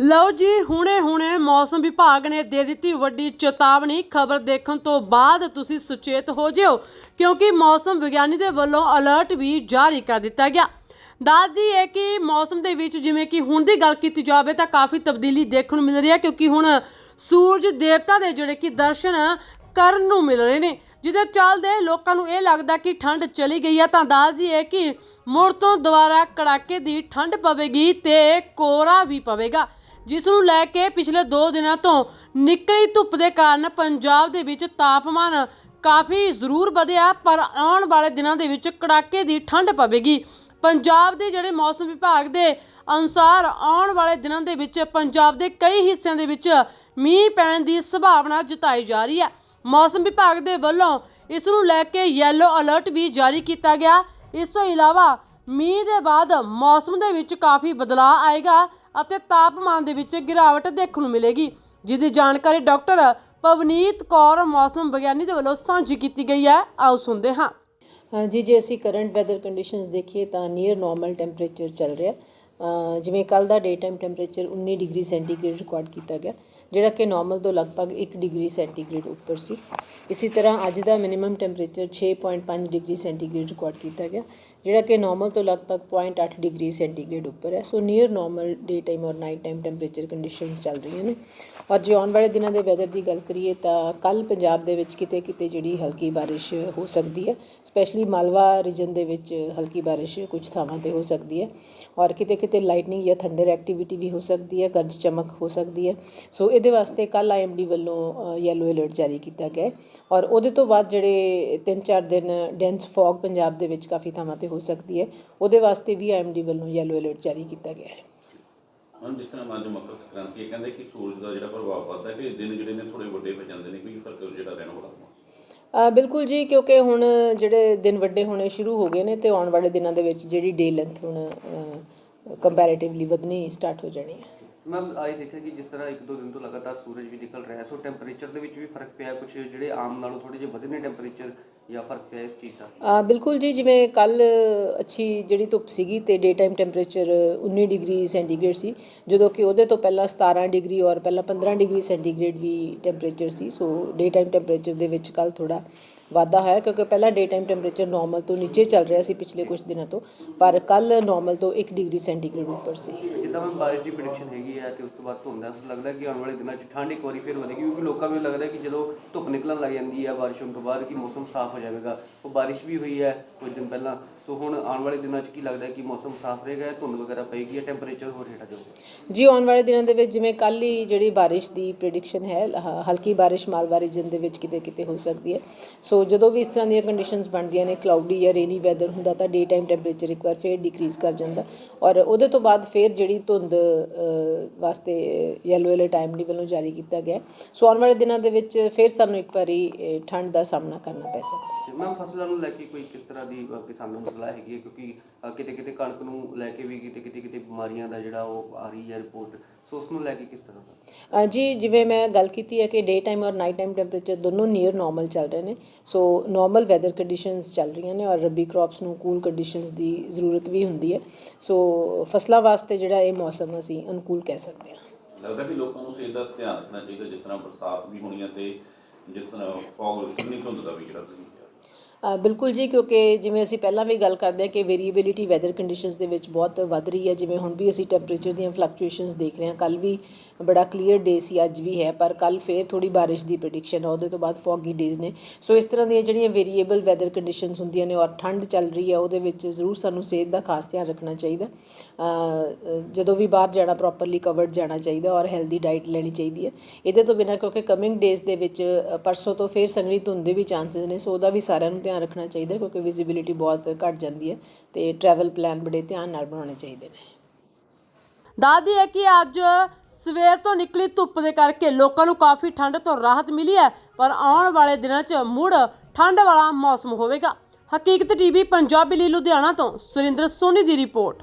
ਲਓ ਜੀ, ਹੁਣੇ ਹੁਣੇ ਮੌਸਮ ਵਿਭਾਗ ਨੇ ਦੇ ਦਿੱਤੀ ਵੱਡੀ ਚੇਤਾਵਨੀ। ਖਬਰ ਦੇਖਣ ਤੋਂ ਬਾਅਦ ਤੁਸੀਂ ਸੁਚੇਤ ਹੋ ਜਿਓ, ਕਿਉਂਕਿ ਮੌਸਮ ਵਿਗਿਆਨੀ ਦੇ ਵੱਲੋਂ ਅਲਰਟ ਵੀ ਜਾਰੀ ਕਰ ਦਿੱਤਾ ਗਿਆ। ਦੱਸਦੀ ਹੈ ਕਿ ਮੌਸਮ ਦੇ ਵਿੱਚ ਜਿਵੇਂ ਕਿ ਹੁਣ ਦੀ ਗੱਲ ਕੀਤੀ ਜਾਵੇ ਤਾਂ ਕਾਫੀ ਤਬਦੀਲੀ ਦੇਖਣ ਨੂੰ ਮਿਲ ਰਹੀ ਹੈ, ਕਿਉਂਕਿ ਹੁਣ ਸੂਰਜ ਦੇਵਤਾ ਦੇ ਜਿਹੜੇ ਕਿ ਦਰਸ਼ਨ ਕਰਨ ਨੂੰ ਮਿਲ ਰਹੇ ਨੇ, ਜਿਹਦੇ ਚੱਲਦੇ ਲੋਕਾਂ ਨੂੰ ਇਹ ਲੱਗਦਾ ਕਿ ਠੰਡ ਚਲੀ ਗਈ ਹੈ। ਤਾਂ ਦੱਸਦੀ ਹੈ ਕਿ ਮੁੜ ਤੋਂ ਦੁਬਾਰਾ ਕੜਾਕੇ ਦੀ ਠੰਡ ਪਵੇਗੀ ਤੇ ਕੋਰਾ ਵੀ ਪਵੇਗਾ। ਜਿਸ ਨੂੰ ਲੈ ਕੇ ਪਿਛਲੇ 2 ਦਿਨਾਂ ਤੋਂ ਨਿਕਲੀ ਧੁੱਪ ਦੇ ਕਾਰਨ ਪੰਜਾਬ ਦੇ ਵਿੱਚ ਤਾਪਮਾਨ ਕਾਫੀ ਜ਼ਰੂਰ ਵਧਿਆ, ਪਰ ਆਉਣ ਵਾਲੇ ਦਿਨਾਂ ਦੇ ਵਿੱਚ ਕੜਾਕੇ ਦੀ ਠੰਡ ਪਵੇਗੀ। ਪੰਜਾਬ ਦੇ ਜਿਹੜੇ ਮੌਸਮ ਵਿਭਾਗ ਦੇ ਅਨੁਸਾਰ ਆਉਣ ਵਾਲੇ ਦਿਨਾਂ ਦੇ ਵਿੱਚ ਪੰਜਾਬ ਦੇ ਕਈ ਹਿੱਸਿਆਂ ਦੇ ਵਿੱਚ ਮੀਂਹ ਪੈਣ ਦੀ ਸੰਭਾਵਨਾ ਜਤਾਈ ਜਾ ਰਹੀ ਹੈ। ਮੌਸਮ ਵਿਭਾਗ ਦੇ ਵੱਲੋਂ ਇਸ ਨੂੰ ਲੈ ਕੇ ਯੈਲੋ ਅਲਰਟ ਵੀ ਜਾਰੀ ਕੀਤਾ ਗਿਆ। ਇਸ ਤੋਂ ਇਲਾਵਾ ਮੀਂਹ ਦੇ ਬਾਅਦ ਮੌਸਮ ਦੇ ਵਿੱਚ ਕਾਫੀ ਬਦਲਾਅ ਆਏਗਾ। ਅਤੇ ਤਾਪਮਾਨ ਦੇ ਵਿੱਚ ਗਿਰਾਵਟ ਦੇਖਣ ਨੂੰ ਮਿਲੇਗੀ, ਜਿਹਦੀ ਜਾਣਕਾਰੀ ਡਾਕਟਰ ਪਵਨੀਤ ਕੌਰ, ਮੌਸਮ ਵਿਗਿਆਨੀ ਦੇ ਵੱਲੋਂ ਸਾਂਝੀ ਕੀਤੀ ਗਈ ਹੈ। ਆਓ ਸੁਣਦੇ ਹਾਂ। ਹਾਂਜੀ ਜੇ ਅਸੀਂ ਕਰੰਟ ਵੈਦਰ ਕੰਡੀਸ਼ਨਸ ਦੇਖੀਏ ਤਾਂ ਨੀਅਰ ਨਾਰਮਲ ਟੈਂਪਰੇਚਰ ਚੱਲ ਰਿਹਾ। ਜਿਵੇਂ ਕੱਲ ਦਾ day time temperature 19 degree centigrade record ਕੀਤਾ ਗਿਆ, ਜਿਹੜਾ ਕਿ ਨਾਰਮਲ ਤੋਂ ਲਗਭਗ 1 ਡਿਗਰੀ ਸੈਂਟੀਗ੍ਰੇਡ ਉੱਪਰ ਸੀ। ਇਸੇ ਤਰ੍ਹਾਂ ਅੱਜ ਦਾ minimum temperature 6.5 degree centigrade record ਕੀਤਾ ਗਿਆ। ਜਿਹੜਾ ਕਿ ਨਾਰਮਲ ਤੋਂ ਲਗਭਗ 0.8 ਡਿਗਰੀ ਸੈਂਟੀਗ੍ਰੇਡ ਉੱਪਰ ਹੈ। So near normal day time ਔਰ ਨਾਈਟ ਟਾਈਮ ਟੈਂਪਰੇਚਰ ਕੰਡੀਸ਼ਨਸ ਚੱਲ ਰਹੀਆਂ ਨੇ। ਔਰ ਜੇ ਆਉਣ ਵਾਲੇ ਦਿਨਾਂ ਦੇ ਵੈਦਰ ਦੀ ਗੱਲ ਕਰੀਏ ਤਾਂ ਕੱਲ ਪੰਜਾਬ ਦੇ ਵਿੱਚ ਕਿਤੇ ਕਿਤੇ ਜਿਹੜੀ ਹਲਕੀ ਬਾਰਿਸ਼ ਹੋ ਸਕਦੀ ਹੈ। ਸਪੈਸ਼ਲੀ ਮਾਲਵਾ ਰੀਜਨ ਦੇ ਵਿੱਚ ਹਲਕੀ ਬਾਰਿਸ਼ ਕੁਝ ਥਾਵਾਂ ਤੇ ਹੋ ਸਕਦੀ ਹੈ। ਔਰ ਕਿਤੇ ਕਿਤੇ ਲਾਈਟਨਿੰਗ ਜਾਂ ਥੰਡਰ ਐਕਟੀਵਿਟੀ ਵੀ ਹੋ ਸਕਦੀ ਹੈ, ਗਰਜ ਚਮਕ ਹੋ ਸਕਦੀ ਹੈ। ਸੋ ਇਹਦੇ ਵਾਸਤੇ ਕੱਲ ਆਈਐਮਡੀ ਵੱਲੋਂ ਯੈਲੋ ਅਲਰਟ ਜਾਰੀ ਕੀਤਾ ਗਿਆ ਔਰ ਉਹਦੇ ਤੋਂ ਬਾਅਦ ਜਿਹੜੇ 3-4 ਦਿਨ ਡੈਂਸ ਫੌਗ ਪੰਜਾਬ ਦੇ ਵਿੱਚ ਕਾਫੀ ਥਾਵਾਂ ਤੇ ਹੋ ਸਕਦੀ ਹੈ। ਉਹਦੇ ਵਾਸਤੇ ਵੀ ਆਈਐਮਡੀ ਵੱਲੋਂ ਯੈਲੋ ਅਲਰਟ ਜਾਰੀ ਕੀਤਾ ਗਿਆ ਹੈ। ਹੁਣ ਜਿਸ ਤਰ੍ਹਾਂ ਅੱਜ ਮਕਰ ਸੰਕ੍ਰਾਂਤੀ ਹੈ ਕਹਿੰਦੇ ਕਿ ਸੂਰਜ ਦਾ ਜਿਹੜਾ ਪ੍ਰਭਾਵ ਵੱਧਦਾ ਕਿ ਦਿਨ ਜਿਹੜੇ ਨੇ ਥੋੜੇ ਵੱਡੇ ਹੋ ਜਾਂਦੇ ਨੇ ਕੋਈ ਫ਼ਰਕ ਜਿਹੜਾ ਰਹਿਣ ਵਾਲਾ ਬਿਲਕੁਲ ਜੀ ਕਿਉਂਕਿ ਹੁਣ ਜਿਹੜੇ ਦਿਨ ਵੱਡੇ ਹੋਣੇ ਸ਼ੁਰੂ ਹੋ ਗਏ ਨੇ ਤੇ ਆਉਣ ਵਾਲੇ ਦਿਨਾਂ ਦੇ ਵਿੱਚ ਜਿਹੜੀ ਡੇ ਲੈਂਥ ਹੁਣ ਕੰਪੈਰੀਟਿਵਲੀ ਵਧਣੀ ਸਟਾਰਟ ਹੋ ਜਾਣੀ ਹੈ। ਮੈਮ ਆਈ ਦੇਖਿਆ ਕਿ ਜਿਸ ਤਰ੍ਹਾਂ ਇੱਕ ਦੋ ਦਿਨ ਤੋਂ ਲਗਾਤਾਰ ਸੂਰਜ ਵੀ ਨਿਕਲ ਰਿਹਾ ਹੈ ਸੋ ਟੈਂਪਰੇਚਰ ਦੇ ਵਿੱਚ ਵੀ ਫ਼ਰਕ ਪਿਆ ਕੁਝ ਜਿਹੜੇ ਆਮ ਨਾਲੋਂ ਥੋੜੇ ਜਿਹੇ ਵਧੇ ਨੇ ਟੈਂਪਰੇਚਰ ਜਾਂ ਫ਼ਰਕ ਪਿਆ ਇਸ ਚੀਜ਼ ਦਾ? ਅ, ਬਿਲਕੁਲ ਜੀ ਜਿਵੇਂ ਕੱਲ ਅੱਛੀ ਜਿਹੜੀ ਧੁੱਪ ਸੀਗੀ ਤੇ day time temperature 19 degree centigrade ਸੀ ਜਦੋਂ ਕਿ ਉਹਦੇ ਤੋਂ ਪਹਿਲਾਂ 17 ਡਿਗਰੀ ਔਰ ਪਹਿਲਾਂ 15 ਡਿਗਰੀ ਸੈਂਟੀਗ੍ਰੇਡ ਵੀ ਟੈਂਪਰੇਚਰ ਸੀ ਸੋ ਡੇ ਟਾਈਮ ਟੈਂਪਰੇਚਰ ਦੇ ਵਿੱਚ ਕੱਲ ਥੋੜਾ ਵਾਧਾ ਹੋਇਆ ਕਿਉਂਕਿ ਪਹਿਲਾਂ ਡੇ ਟਾਈਮ ਟੈਂਪਰੇਚਰ ਨਾਰਮਲ ਤੋਂ ਨੀਚੇ ਚੱਲ ਰਿਹਾ ਸੀ ਪਿਛਲੇ ਕੁਝ ਦਿਨਾਂ ਤੋਂ ਪਰ ਕੱਲ ਨਾਰਮਲ ਤੋਂ 1 ਡਿਗਰੀ ਸੈਂਟੀਗ੍ਰੇਡ ਉੱਪਰ ਸੀ। ਜਿੱਦਾਂ ਮੈਂ ਬਾਰਿਸ਼ ਦੀ ਪ੍ਰੈਡਿਕਸ਼ਨ ਹੈਗੀ ਹੈ ਤੇ ਉਸ ਤੋਂ ਬਾਅਦ ਧੁੰਦ ਹੈ ਲੱਗਦਾ ਕਿ ਆਉਣ ਵਾਲੇ ਦਿਨਾਂ 'ਚ ਠੰਡ ਇੱਕ ਵਾਰੀ ਫਿਰ ਵਧੇਗੀ, ਕਿਉਂਕਿ ਲੋਕਾਂ ਨੂੰ ਲੱਗਦਾ ਕਿ ਜਦੋਂ ਧੁੱਪ ਨਿਕਲਣ ਲੱਗ ਜਾਂਦੀ ਹੈ ਬਾਰਿਸ਼ ਹੋਣ ਤੋਂ ਬਾਅਦ ਕਿ ਮੌਸਮ ਸਾਫ਼ ਹੋ ਜਾਵੇਗਾ। ਉਹ ਬਾਰਿਸ਼ ਵੀ ਹੋਈ ਹੈ ਕੁਝ ਦਿਨ ਪਹਿਲਾਂ ਸੋ ਹੁਣ ਆਉਣ ਵਾਲੇ ਦਿਨਾਂ 'ਚ ਕੀ ਲੱਗਦਾ ਹੈ ਕਿ ਮੌਸਮ ਸਾਫ਼ ਰਹੇਗਾ ਧੁੰਦ ਵਗੈਰਾ ਪਏਗੀ ਜਾਂ ਟੈਂਪਰੇਚਰ ਹੋਰ ਹੇਠਾਂ ਜਾਊਗਾ? ਜੀ ਆਉਣ ਵਾਲੇ ਦਿਨਾਂ ਦੇ ਵਿੱਚ ਜਿਵੇਂ ਕੱਲ ਹੀ ਜਿਹੜੀ ਬਾਰਿਸ਼ ਦੀ ਪ੍ਰੈਡਿਕਸ਼ਨ ਹੈ ਹ- ਹਲਕੀ ਬਾਰਿਸ਼ ਮਾਲਵਾ ਰੀਜਨ ਦੇ ਵਿੱਚ ਕਿਤੇ ਕਿਤੇ ਹੋ ਸਕਦੀ ਹੈ। ਸੋ ਜਦੋਂ ਵੀ ਇਸ ਤਰ੍ਹਾਂ ਦੀਆਂ ਕੰਡੀਸ਼ਨਸ ਬਣਦੀਆਂ ਨੇ ਕਲਾਉਡੀ ਜਾਂ ਰੇਨੀ ਵੈਦਰ ਹੁੰਦਾ ਤਾਂ ਡੇ ਟਾਈਮ ਟੈਂਪਰੇਚਰ ਇੱਕ ਵਾਰ ਫੇਰ ਡਿਕਰੀਜ਼ ਕਰ ਜਾਂਦਾ। ਔਰ ਉਹਦੇ ਤੋਂ ਬਾਅਦ ਫੇਰ ਜਿਹੜੀ ਧੁੰਦ ਅ, ਵਾਸਤੇ ਯੈਲੋ ਅਲਰਟ ਟਾਈਮ ਦੀ ਵੱਲੋਂ ਜਾਰੀ ਕੀਤਾ ਗਿਆ ਹੈ। ਸੋ ਆਉਣ ਵਾਲੇ ਦਿਨਾਂ ਦੇ ਵਿੱਚ ਫੇਰ ਸਾਨੂੰ ਇੱਕ ਵਾਰੀ ਅ, ਠੰਡ ਦਾ ਸਾਹਮਣਾ ਕਰਨਾ ਪੈ ਸਕਦਾ ਹੈ। ਮੈਮ ਫਸਲਾਂ ਨੂੰ ਲੈ ਕੇ ਕੋਈ ਕਿਸ ਤਰ੍ਹਾਂ ਦੀ ਅ, ਕਿਸਾਨ ਨੂੰ ਮਸਲਾ ਹੈਗੀ ਹੈ ਕਿਉਂਕਿ ਕਿਤੇ ਕਿਤੇ ਕਣਕ ਨੂੰ ਲੈ ਕੇ ਵੀ ਕਿਤੇ ਕਿਤੇ ਕਿਤੇ ਬਿਮਾਰੀਆਂ ਦਾ ਜਿਹੜਾ ਉਹ ਆ ਰਹੀ ਹੈ ਰਿਪੋਰਟ। ਸੋ ਉਸ ਨੂੰ ਲੈ ਕੇ ਕਿਸ ਤਰ੍ਹਾਂ ਦਾ? ਅ, ਜੀ ਜਿਵੇਂ ਮੈਂ ਗੱਲ ਕੀਤੀ ਹੈ ਕਿ ਡੇ ਟਾਈਮ ਔਰ ਨਾਈਟ ਟਾਈਮ ਟੈਂਪਰੇਚਰ ਦੋਨੋਂ ਨੀਅਰ ਨਾਰਮਲ ਚੱਲ ਰਹੇ ਨੇ। ਸੋ ਨਾਰਮਲ ਵੈਦਰ ਕੰਡੀਸ਼ਨਸ ਚੱਲ ਰਹੀਆਂ ਨੇ ਔਰ ਰੱਬੀ ਕ੍ਰੌਪਸ ਨੂੰ ਕੂਲ ਕੰਡੀਸ਼ਨਸ ਦੀ ਜ਼ਰੂਰਤ ਵੀ ਹੁੰਦੀ ਹੈ। ਸੋ ਫਸਲਾਂ ਵਾਸਤੇ ਜਿਹੜਾ ਇਹ ਮੌਸਮ ਅਸੀਂ ਅਨੁਕੂਲ ਕਹਿ ਸਕਦੇ ਹਾਂ। ਲੱਗਦਾ ਕਿ ਲੋਕਾਂ ਨੂੰ ਇਸ ਦਾ ਧਿਆਨ ਰੱਖਣਾ ਚਾਹੀਦਾ ਜਿਸ ਤਰ੍ਹਾਂ ਬਰਸਾਤ ਵੀ ਹੋਣੀ ਹੈ ਤੇ ਜਿਸ ਤਰ੍ਹਾਂ ਫੌਗ ਕਿੰਨੀ ਧੁੰਦ ਦਾ ਵੀ ਜਿਹੜਾ ਤੁਸੀਂ ਅ, ਬਿਲਕੁਲ ਜੀ, ਕਿਉਂਕਿ ਜਿਵੇਂ ਅਸੀਂ ਪਹਿਲਾਂ ਵੀ ਗੱਲ ਕਰਦੇ ਹਾਂ ਕਿ ਵੇਰੀਏਬਿਲਿਟੀ ਵੈਦਰ ਕੰਡੀਸ਼ਨਸ ਦੇ ਵਿੱਚ ਬਹੁਤ ਵੱਧ ਰਹੀ ਹੈ, ਜਿਵੇਂ ਹੁਣ ਵੀ ਅਸੀਂ ਟੈਂਪਰੇਚਰ ਦੀਆਂ ਫਲਕਚੁਏਸ਼ਨਸ ਦੇਖ ਰਹੇ ਹਾਂ ਕੱਲ ਵੀ ਬੜਾ ਕਲੀਅਰ ਡੇ ਸੀ, ਅੱਜ ਵੀ ਹੈ, ਪਰ ਕੱਲ ਫੇਰ ਥੋੜੀ ਬਾਰਿਸ਼ ਦੀ ਪ੍ਰੈਡਿਕਸ਼ਨ ਹੈ ਉਹਦੇ ਤੋਂ ਬਾਅਦ ਫੌਗੀ ਡੇਜ਼ ਨੇ। ਸੋ ਇਸ ਤਰ੍ਹਾਂ ਦੀਆਂ ਜਿਹੜੀਆਂ ਵੇਰੀਏਬਲ ਵੈਦਰ ਕੰਡੀਸ਼ਨਸ ਹੁੰਦੀਆਂ ਨੇ ਔਰ ਠੰਡ ਚੱਲ ਰਹੀ ਹੈ ਉਹਦੇ ਵਿੱਚ ਜ਼ਰੂਰ ਸਾਨੂੰ ਸਿਹਤ ਦਾ ਖਾਸ ਧਿਆਨ ਰੱਖਣਾ ਚਾਹੀਦਾ। ਜਦੋਂ ਵੀ ਬਾਹਰ ਜਾਣਾ ਪ੍ਰੋਪਰਲੀ ਕਵਰਡ ਜਾਣਾ ਚਾਹੀਦਾ ਔਰ ਹੈਲਦੀ ਡਾਈਟ ਲੈਣੀ ਚਾਹੀਦੀ ਹੈ। ਇਹਦੇ ਤੋਂ ਬਿਨਾਂ ਕਿਉਂਕਿ ਕਮਿੰਗ ਡੇਜ਼ ਦੇ ਵਿੱਚ ਪਰਸੋਂ ਤੋਂ ਫੇਰ ਸੰਘਣੀ ਧੁੰਦ ਦੇ ਵੀ ਚਾਂਸਸ ਨੇ ਸੋ ਉਹਦਾ ਵੀ ਸਾਰਿਆਂ ਨੂੰ ਧਿਆਨ ਰੱਖਣਾ ਚਾਹੀਦਾ ਕਿਉਂਕਿ ਵਿਜ਼ਿਬਿਲਿਟੀ ਬਹੁਤ ਘਟ ਜਾਂਦੀ ਹੈ ਤੇ ਟਰੈਵਲ ਪਲਾਨ ਬੜੇ ਧਿਆਨ ਨਾਲ ਬਣਾਉਣੇ ਚਾਹੀਦੇ ਨੇ। ਦੱਸਦੀ ਹੈ ਕਿ ਅੱਜ ਸਵੇਰ ਤੋਂ ਨਿਕਲੀ ਧੁੱਪ ਦੇ ਕਰਕੇ ਲੋਕਾਂ ਨੂੰ ਕਾਫੀ ਠੰਡ ਤੋਂ ਰਾਹਤ ਮਿਲੀ ਹੈ, ਪਰ ਆਉਣ ਵਾਲੇ ਦਿਨਾਂ 'ਚ ਮੁੜ ਠੰਡ ਵਾਲਾ ਮੌਸਮ ਹੋਵੇਗਾ। ਹਕੀਕਤ ਟੀਵੀ, ਪੰਜਾਬੀ ਲਈ ਲੁਧਿਆਣਾ ਤੋਂ ਸੁਰਿੰਦਰ ਸੋਨੀ ਦੀ ਰਿਪੋਰਟ।